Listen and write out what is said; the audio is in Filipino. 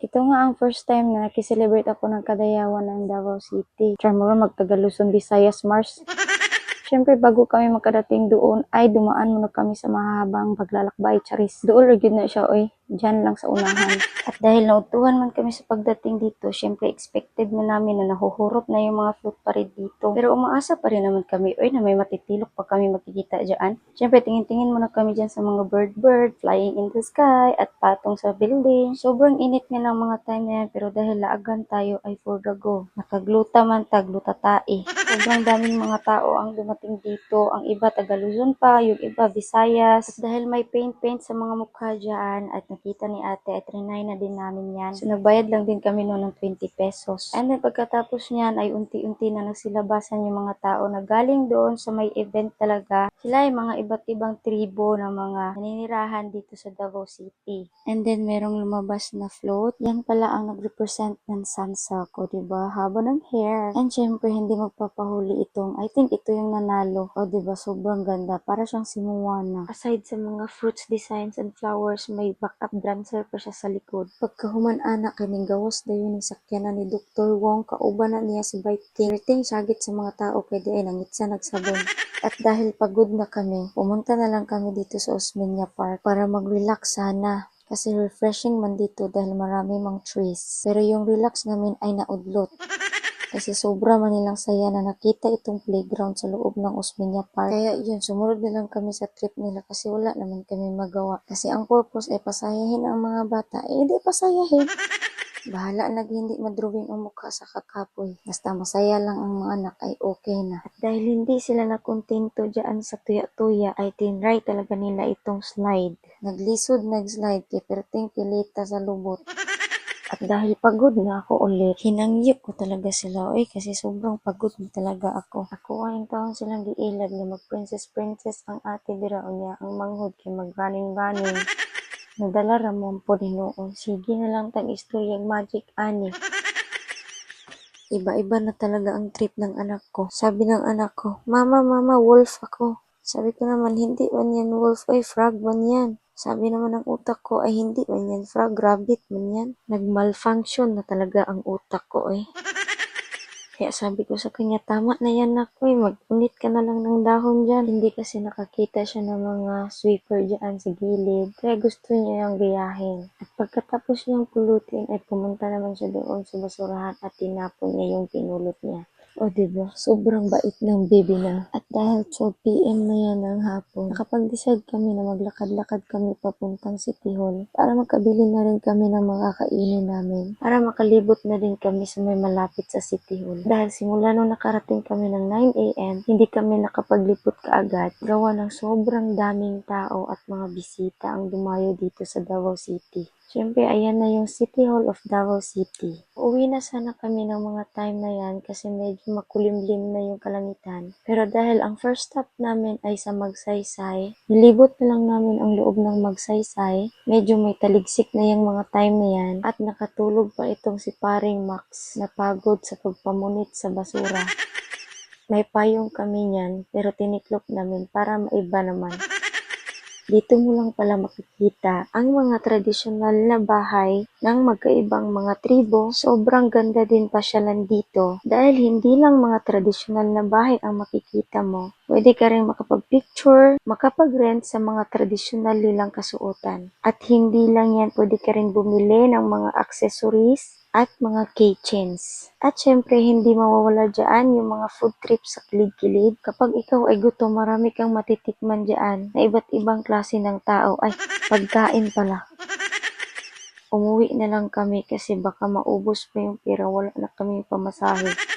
Ito nga ang first time na nakiselebrate ako ng kadayawan ng Davao City. Charmura magtagaluzon Visayas Mars. Siyempre, bago kami makadating doon, ay dumaan muna kami sa mahabang paglalakbay, charis. Doon rin na siya, oy. Diyan lang sa unahan. At dahil nautuhan man kami sa pagdating dito, siyempre expected na namin na nahuhurot na yung mga float pa rin dito. Pero umaasa pa rin naman kami, oy, na may matitilok pa kami makikita dyan. Siyempre, tingin-tingin muna kami dyan sa mga bird-bird, flying in the sky, at patong sa building. Sobrang init nga ng mga time na yan, pero dahil laagan tayo ay for the go. Nakagluta man, tagluta tae. Sobrang daming mga tao ang dumating dito. Ang iba taga Luzon pa, yung iba Visayas. At dahil may paint-paint sa mga mukha dyan, at nakita ni ate, at trinay na din namin yan. So, nagbayad lang din kami noon ng 20 pesos. And then, pagkatapos niyan, ay unti-unti na nagsilabasan yung mga tao na galing doon sa may event talaga. Sila ay mga iba't ibang tribo na mga naninirahan dito sa Davao City. And then, merong lumabas na float. Yan pala ang nag-represent ng sunsilk, o diba? Haba ng hair. And syempre, hindi magpapahuli itong, I think ito yung nanalo. O diba? Sobrang ganda. Para siyang si Moana. Aside sa mga fruits designs and flowers, may backup dancer pa siya sa likod. Pagkahuman anak, kining gawas dayon ni sakyanan ni Dr. Wong, kauban na niya si Biking. Everything sagit sa mga tao, kaya di ay nangitsa nagsabon. At dahil pagod na kami, pumunta na lang kami dito sa Osmeña Park para mag-relax sana. Kasi refreshing man dito dahil marami mang trees. Pero yung relax namin ay naudlot. Kasi sobra man nilang saya na nakita itong playground sa loob ng Osmeña Park. Kaya yun, sumunod na lang kami sa trip nila kasi wala naman kami magawa. Kasi ang purpose ay pasayahin ang mga bata. Eh, di pasayahin. Bahala na hindi madrawing ang mukha sa kakapoy. Basta masaya lang ang mga anak ay okay na. At dahil hindi sila nakontento dyan sa tuya-tuya ay tinry talaga nila itong slide. Naglisod nag-slide kay perting pilita sa lubot. At dahil pagod na ako ulit, hinangyip ko talaga sila. Uy, kasi sobrang pagod na talaga ako. Ako ay taon silang giilad na mag-princess-princess ang ate dira o niya ang manghod kay mag-running-running. Nadala ramon po ni noon. Sige na lang tag istoryang magic ani. Iba-iba na talaga ang trip ng anak ko. Sabi ng anak ko, Mama, Mama, wolf ako. Sabi ko naman, hindi man yan wolf, ay frog man yan. Sabi naman ng utak ko, ay hindi man yan frog, rabbit man yan. Nag-malfunction na talaga ang utak ko eh. Kaya sabi ko sa kanya, tama na yan ako eh, mag-unit ka na lang ng dahon dyan. Hindi kasi nakakita siya ng mga sweeper dyan sa gilid. Kaya gusto niya yung gayahin. At pagkatapos niyang pulutin, ay pumunta naman siya doon sa basurahan at tinapon niya yung pinulot niya. O diba, sobrang bait ng baby na. At dahil 12 p.m. na yan ng hapon, nakapag-decide kami na maglakad-lakad kami papuntang City Hall para makabili na rin kami ng mga kainin namin. Para makalibot na din kami sa may malapit sa City Hall. Dahil simula nung nakarating kami ng 9 a.m., hindi kami nakapaglipot kaagad. Gawa ng sobrang daming tao at mga bisita ang dumayo dito sa Davao City. Siyempre, ayan na yung City Hall of Davao City. Uwi na sana kami ng mga time na yan kasi medyo makulimlim na yung kalangitan. Pero dahil ang first stop namin ay sa Magsaysay, nilibot na lang namin ang loob ng Magsaysay. Medyo may taligsik na yung mga time na yan at nakatulog pa itong si paring Max na pagod sa pagpamunit sa basura. May payong kami niyan pero tiniklop namin para maiba naman. Dito mo lang pala makikita ang mga tradisyonal na bahay ng magkaibang mga tribo. Sobrang ganda din pasyalan dito dahil hindi lang mga tradisyonal na bahay ang makikita mo. Pwede ka rin makapag-picture, makapag-rent sa mga tradisyonal nilang kasuotan. At hindi lang yan, pwede ka rin bumili ng mga accessories at mga keychains. At syempre, hindi mawawala dyan yung mga food trips sa kilid-kilid. Kapag ikaw ay gutom, marami kang matitikman dyan na iba't ibang klase ng tao. Ay, pagkain pala. Umuwi na lang kami kasi baka maubos pa yung pera. Wala na kami pamasahe.